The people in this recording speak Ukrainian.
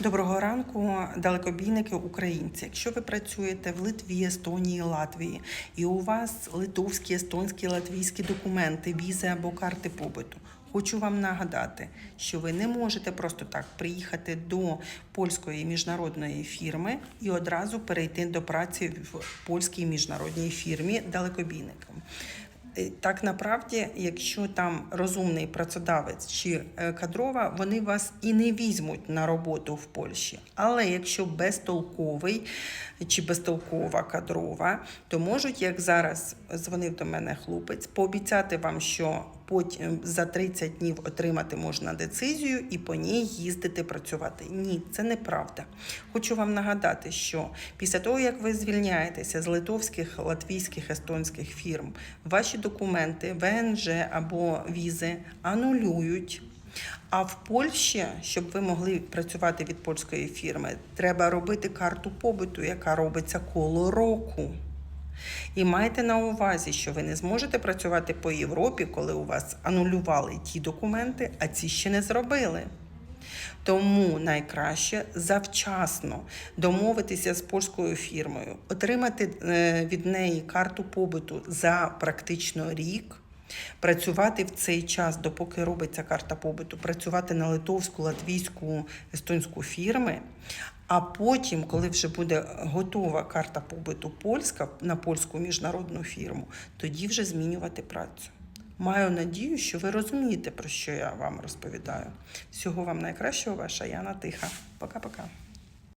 Доброго ранку, далекобійники українці. Якщо ви працюєте в Литві, Естонії, Латвії, і у вас литовські, естонські, латвійські документи, візи або карти побуту. Хочу вам нагадати, що ви не можете просто так приїхати до польської міжнародної фірми і одразу перейти до праці в польській міжнародній фірмі далекобійником. Так направді, якщо там розумний працедавець чи е, кадрова, вони вас і не візьмуть на роботу в Польщі. Але якщо безтолковий чи безтолкова кадрова, то можуть, як зараз дзвонив до мене хлопець, пообіцяти вам, що потім за 30 днів отримати можна децизію і по ній їздити працювати. Ні, це неправда. Хочу вам нагадати, що після того, як ви звільняєтеся з литовських, латвійських, естонських фірм, ваші документи, ВНЖ або візи анулюють. А в Польщі, щоб ви могли працювати від польської фірми, треба робити карту побуту, яка робиться коло року. І майте на увазі, що ви не зможете працювати по Європі, коли у вас анулювали ті документи, а ці ще не зробили. Тому найкраще завчасно домовитися з польською фірмою, отримати е, від неї карту побуту за практично рік. Працювати в цей час, допоки робиться карта побуту, працювати на литовську, латвійську, естонську фірми. А потім, коли вже буде готова карта побуту польська на польську міжнародну фірму, тоді вже змінювати працю. Маю надію, що ви розумієте, про що я вам розповідаю. Всього вам найкращого, ваша Яна Тиха. Пока-пока.